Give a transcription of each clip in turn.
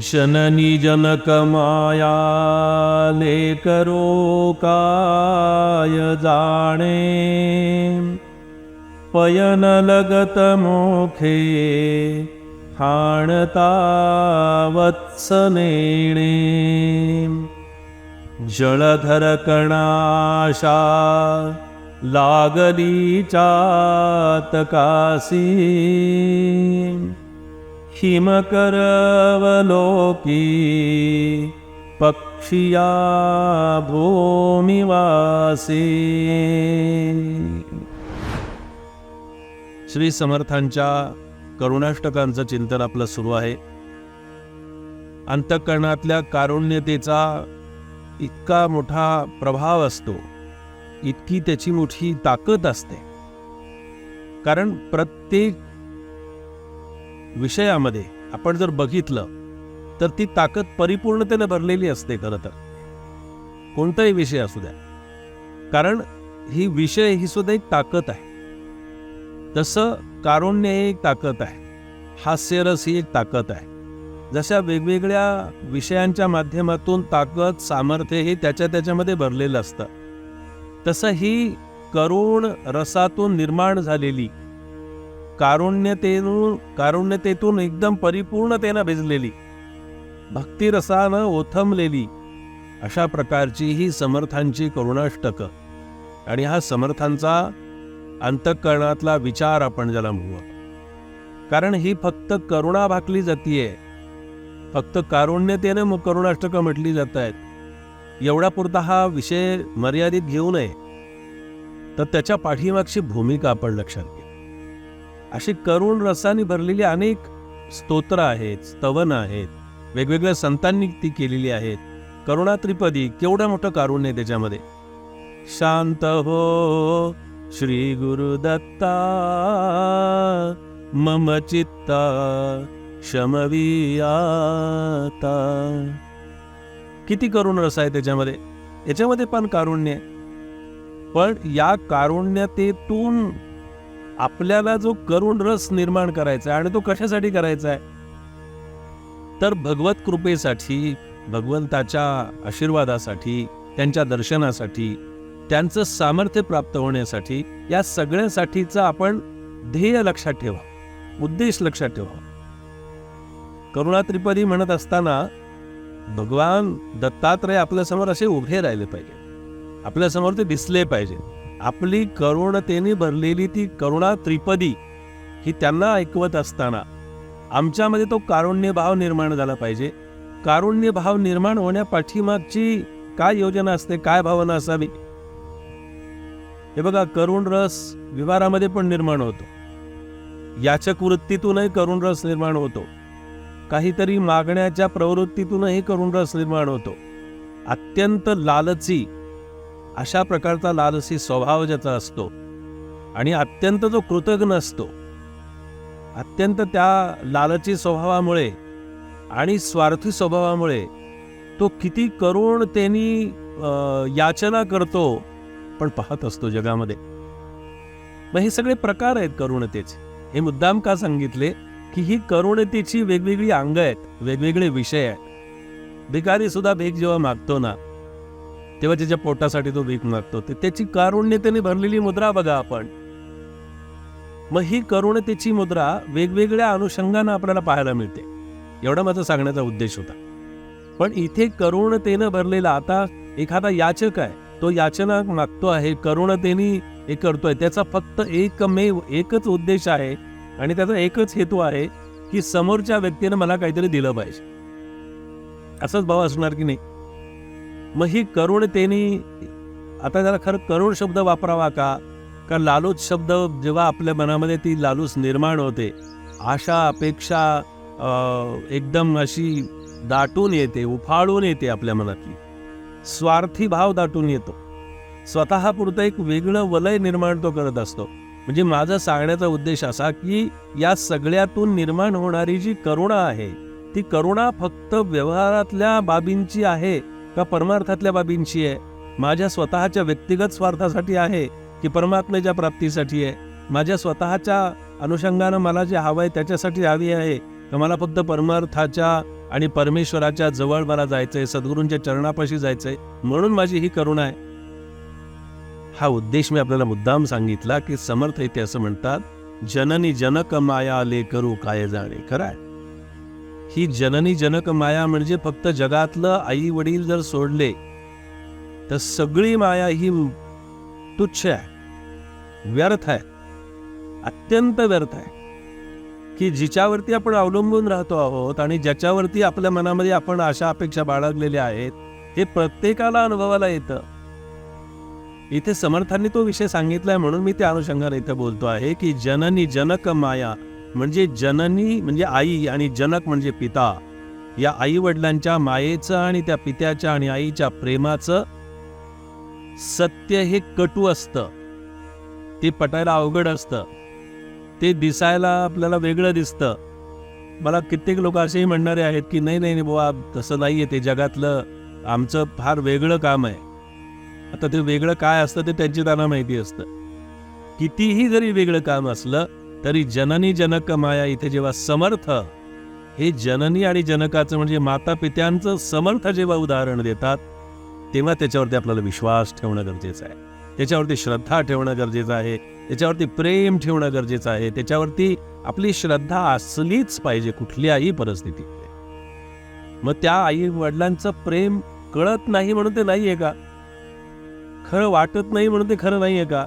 जननिजनकमायालेकरोकाय जाणे। पयनलगतमुखे जलधरकणाशा लागली चातकासी हिमकरवलोकी पक्षिया भूमिवासी. श्री समर्थांच्या करुणाष्टकांचं चिंतन आपलं सुरू आहे. अंतःकरणातल्या कारुण्यतेचा इतका मोठा प्रभाव असतो इतकी त्याची मोठी ताकद असते. कारण प्रत्येक विषयामध्ये आपण जर बघितलं तर ती ताकद परिपूर्णतेने भरलेली असते खरं तर. कोणताही विषय असू द्या. कारण ही विषय ही सुद्धा एक ताकद आहे. तसं कारुण्य ही एक ताकद आहे. हास्यरस ही एक ताकद आहे. जशा वेगवेगळ्या विषयांच्या माध्यमातून ताकद सामर्थ्य हे त्याच्या त्याच्यामध्ये भरलेलं असतं. तसं ही करुण रसातून निर्माण झालेली कारुण्यतेतून कारुण्यतेतून एकदम परिपूर्णतेनं भिजलेली. भक्तिरसानं ओथमलेली अशा प्रकारची ही समर्थांची करुणाष्टकं. आणि हा समर्थांचा अंतःकरणातला विचार आपण ज्याला म्हणू कारण ही फक्त करुणा भाकली जातीये. फक्त कारुण्यतेनं मग करुणाष्टकं म्हटली जात आहेत एवढा पुरता हा विषय मर्यादित घेऊ नये. तर त्याच्या पाठीमागची भूमिका आपण लक्षात घ्या. अशी करुण रसाने भरलेली अनेक स्तोत्र आहेत स्तवन आहेत वेगवेगळ्या संतांनी ती केलेली आहेत. करुणा त्रिपदी केवढं मोठं कारुण्य आहे त्याच्यामध्ये. शांत हो श्री गुरुदत्ता मम चित्ता शमवियाता किती करुण रस आहे त्याच्यामध्ये. याच्यामध्ये पण कारुण्य आहे. पण या कारुण्यतेतून आपल्याला जो करुण रस निर्माण करायचा आहे आणि तो कशासाठी करायचा आहे? तर भगवत कृपेसाठी भगवंताच्या आशीर्वादासाठी त्यांच्या दर्शनासाठी त्यांचं सामर्थ्य प्राप्त होण्यासाठी या सगळ्यासाठीचा आपण ध्येय लक्षात ठेवा उद्देश लक्षात ठेवा. करुणा त्रिपदी म्हणत असताना भगवान दत्तात्रय आपल्यासमोर असे उभे राहिले पाहिजे. आपल्यासमोर ते दिसले पाहिजे. आपली करुणतेने भरलेली ती करुणा त्रिपदी ही त्यांना ऐकवत असताना आमच्यामध्ये तो कारुण्य भाव निर्माण झाला पाहिजे. कारुण्य भाव निर्माण होण्या पाठीमागची काय योजना असते काय भावना असावी? हे बघा करुण रस विवारामध्ये पण निर्माण होतो. याचक वृत्तीतूनही करुण रस निर्माण होतो. काहीतरी मागण्याच्या प्रवृत्तीतूनही करुण रस निर्माण होतो. अत्यंत लालची अशा प्रकारचा लालसी स्वभाव ज्याचा असतो आणि अत्यंत जो कृतज्ञ असतो. अत्यंत त्या लालची स्वभावामुळे आणि स्वार्थी स्वभावामुळे तो किती करुण त्यांनी याचना करतो पण पाहत असतो जगामध्ये. मग हे सगळे प्रकार आहेत करुणतेचे. हे मुद्दाम का सांगितले? की ही करुणतेची वेगवेगळी अंग आहेत वेगवेगळे विषय आहेत. भिकारी सुद्धा भीक जेव्हा मागतो ना तेव्हा त्याच्या पोटासाठी तो भीक मागतो. ते त्याची कारुण्यतेने भरलेली मुद्रा बघा आपण. मग ही करुणतेची मुद्रा वेगवेगळ्या अनुषंगानं आपल्याला पाहायला मिळते. एवढा माझा सांगण्याचा उद्देश होता. पण इथे करुणतेनं भरलेला आता एखादा याचक आहे तो याचना मागतो आहे करुणतेने हे करतोय. त्याचा फक्त एकमेव एकच उद्देश आहे आणि त्याचा एकच हेतू आहे की समोरच्या व्यक्तीनं मला काहीतरी दिलं पाहिजे. असंच भाव असणार की नाही? मग ही करुणतेने आता जरा खरं करुण शब्द वापरावा का? का लालूच शब्द जेव्हा आपल्या मनामध्ये ती लालूच निर्माण होते आशा अपेक्षा एकदम अशी दाटून येते उफाळून येते आपल्या मनातली. स्वार्थी भाव दाटून येतो. स्वतः पुरतं एक वेगळं वलय निर्माण तो करत असतो. म्हणजे माझा सांगण्याचा उद्देश असा की या सगळ्यातून निर्माण होणारी जी करुणा आहे ती करुणा फक्त व्यवहारातल्या बाबींची आहे का परमार्थातल्या बाबींची आहे? माझ्या स्वतःच्या व्यक्तिगत स्वार्थासाठी आहे की परमात्मेच्या प्राप्तीसाठी आहे? माझ्या स्वतःच्या अनुषंगानं मला जे हवं आहे त्याच्यासाठी हवी आहे? तर मला फक्त परमार्थाच्या आणि परमेश्वराच्या जवळ मला जायचंय सद्गुरूंच्या चरणापाशी जायचंय? म्हणून माझी ही करुणा आहे. हा उद्देश मी आपल्याला मुद्दाम सांगितला की समर्थ इथे असं म्हणतात जननी जनक माया आले करू काय जाणे. खरं आहे. ही जननी जनक माया म्हणजे फक्त जगातलं आई वडील जर सोडले तर सगळी माया ही तुच्छ आहे व्यर्थ आहे अत्यंत व्यर्थ आहे. की जिच्यावरती आपण अवलंबून राहतो आहोत आणि ज्याच्यावरती आपल्या मनामध्ये आपण अशा अपेक्षा बाळगलेल्या आहेत हे प्रत्येकाला अनुभवाला येतं. इथे समर्थांनी तो विषय सांगितलाय म्हणून मी त्या अनुषंगाने इथे बोलतो आहे की जननी जनक माया म्हणजे जननी म्हणजे आई आणि जनक म्हणजे पिता. या आई वडिलांच्या मायेचं आणि त्या पित्याच्या आणि आईच्या प्रेमाचं सत्य हे कटू असतं. ते पटायला अवघड असतं. ते दिसायला आपल्याला वेगळं दिसतं. मला कित्येक लोक असेही म्हणणारे आहेत की नाही नाही नाही बुवा तसं नाही आहे ते जगातलं. आमचं फार वेगळं काम आहे. आता ते वेगळं काय असतं ते त्यांची त्यांना माहिती असतं. कितीही जरी वेगळं काम असलं तरी जननी जनक माया इथे जेव्हा समर्थ हे जननी आणि जनकाचं म्हणजे माता पित्यांचं समर्थ जेव्हा उदाहरण देतात तेव्हा त्याच्यावरती आपल्याला विश्वास ठेवणं गरजेचं आहे. त्याच्यावरती श्रद्धा ठेवणं गरजेचं आहे. त्याच्यावरती प्रेम ठेवणं गरजेचं आहे. त्याच्यावरती आपली श्रद्धा असलीच पाहिजे कुठल्याही परिस्थितीत मग त्या आई वडिलांचं प्रेम कळत नाही म्हणून ते नाही आहे का? खरं वाटत नाही म्हणून ते खरं नाही आहे का?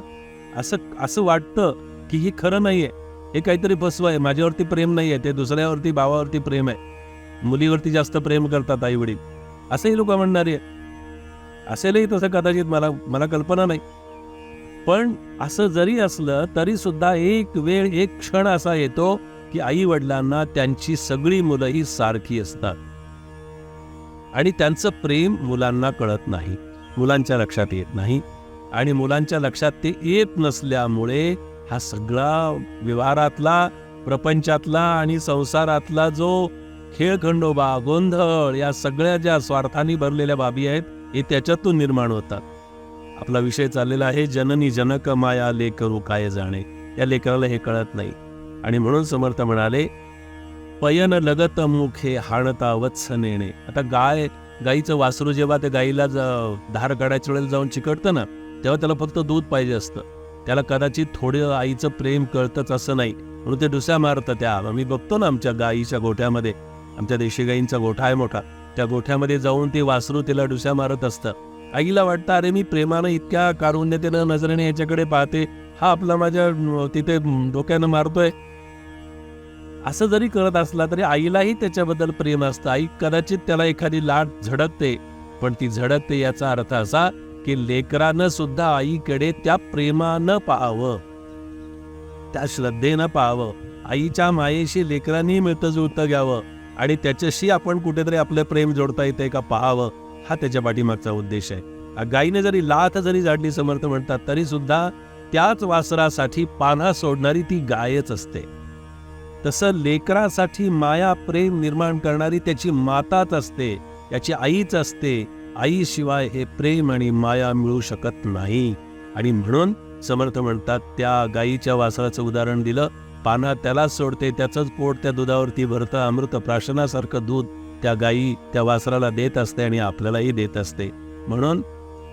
असं असं वाटतं की हे खरं नाही आहे हे काहीतरी फसवं आहे. माझ्यावरती प्रेम नाही आहे. ते दुसऱ्यावरती भावावरती प्रेम आहे. मुलीवरती जास्त प्रेम करतात आई वडील असंही लोक म्हणणारे आहेत. असेलही तसं कदाचित मला मला कल्पना नाही. पण असं जरी असलं तरी सुद्धा एक वेळ एक क्षण असा येतो की आई वडिलांना त्यांची सगळी मुलं ही सारखी असतात. आणि त्यांचं प्रेम मुलांना कळत नाही. मुलांच्या लक्षात येत नाही. आणि मुलांच्या लक्षात ते येत नसल्यामुळे हा सगळा व्यवहारातला प्रपंचातला आणि संसारातला जो खेळखंडोबा गोंधळ या सगळ्या ज्या स्वार्थाने भरलेल्या बाबी आहेत हे त्याच्यातून निर्माण होतात. आपला विषय चाललेला आहे जननी जनक माया लेकरू काय जाणे? या लेकराला हे कळत नाही. आणि म्हणून समर्थ म्हणाले पयन लगत मुखे हाणता वत्स नेणे. आता गाय गाईचं वासरू जेव्हा त्या गाईला धार काढायच्या वेळेला जाऊन चिकटतं ना तेव्हा त्याला फक्त दूध पाहिजे असतं. त्याला कदाचित थोडं आईचं प्रेम कळतंच असं नाही. म्हणून ते दुसऱ्या मारतं त्या आम्ही बघतो ना आमच्या गाईच्या गोठ्यामध्ये. आमच्या देशी गाईंचा गोठा आहे मोठा. त्या गोठ्यामध्ये जाऊन ते वासरू तिला डुस्या मारत असतं. आईला वाटतं अरे मी प्रेमानं इतक्या कारुण्यतेनं नजरेने याच्याकडे पाहते. हा आपला माझ्या तिथे डोक्यानं मारतोय. असं जरी करत असला तरी आईलाही त्याच्याबद्दल प्रेम असतं. आई कदाचित त्याला एखादी लाट झडकते. पण ती झडकते याचा अर्थ असा की लेकरानं सुद्धा आईकडे त्या प्रेमानं पाहावं. त्या श्रद्धेनं पाहावं. आईच्या मायेशी लेकरांनी मिळतं जुळतं घ्यावं. आणि त्याच्याशी आपण कुठेतरी आपलं प्रेम जोडता येते का पाहावं हा त्याच्या पाठीमागचा उद्देश आहे. गायीने गाईने जरी लाथ जरी झाडली समर्थ म्हणतात तरी सुद्धा त्याच वासरासाठी पाना सोडणारी ती गायच असते. तसं लेकरासाठी माया प्रेम निर्माण करणारी त्याची माताच असते त्याची आईच असते आईशिवाय हे प्रेम आणि माया मिळू शकत नाही. आणि म्हणून समर्थ म्हणतात त्या गाईच्या वासराचं उदाहरण दिलं पाना त्यालाच सोडते त्याचंच पोट त्या दुधावरती भरतं अमृत प्राशनासारखं दूध त्या गायी त्या वासराला देत असते आणि आपल्यालाही देत असते. म्हणून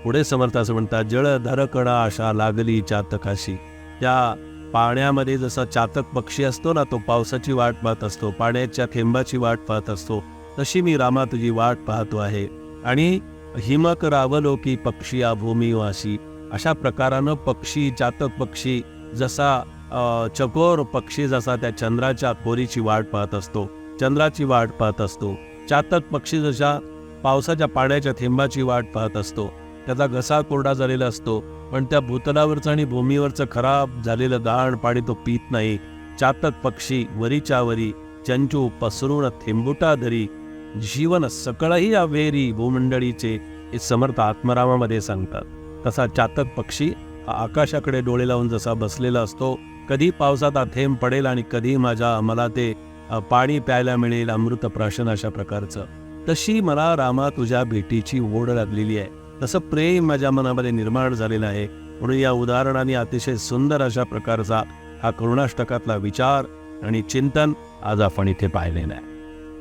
पुढे समर्थ असं म्हणतात जळ धरकडा आशा लागली चातकाशी. त्या पाण्यामध्ये जसा चातक पक्षी असतो ना तो पावसाची वाट पाहत असतो पाण्याच्या थेंबाची वाट पाहत असतो तशी मी रामा तुझी वाट पाहतो आहे. आणि हिमक रावलोकी पक्षी भूमिवासी. अशा प्रकारानं पक्षी चातक पक्षी जसा चकोर पक्षी जसा त्या चंद्राच्या खोरीची वाट पाहत असतो चंद्राची वाट पाहत असतो. चातक पक्षी जशा पावसाच्या पाण्याच्या थेंबाची वाट पाहत असतो. त्याचा घसा कोरडा झालेला असतो पण त्या भूतलावरचं आणि भूमीवरचं खराब झालेलं गाण पाणी तो पित नाही. चातक पक्षी वरीच्या वरी चंचू पसरून थेंबुटा धरी जीवन सकळही अवेरी भूमंडळीचे हे समर्थ आत्मरामामध्ये सांगतात. तसा चातक पक्षी हा आकाशाकडे डोळे लावून जसा बसलेला असतो कधी पावसाचा थेंब पडेल आणि कधी माझ्या मला ते पाणी प्यायला मिळेल अमृत प्राशन अशा प्रकारचं. तशी मला रामा तुझ्या भेटीची ओढ लागलेली आहे. तसं प्रेम माझ्या मनामध्ये निर्माण झालेलं आहे. म्हणून या उदाहरणाने अतिशय सुंदर अशा प्रकारचा हा करुणाष्टकातला विचार आणि चिंतन आज आपण इथे पाहिलेलं आहे.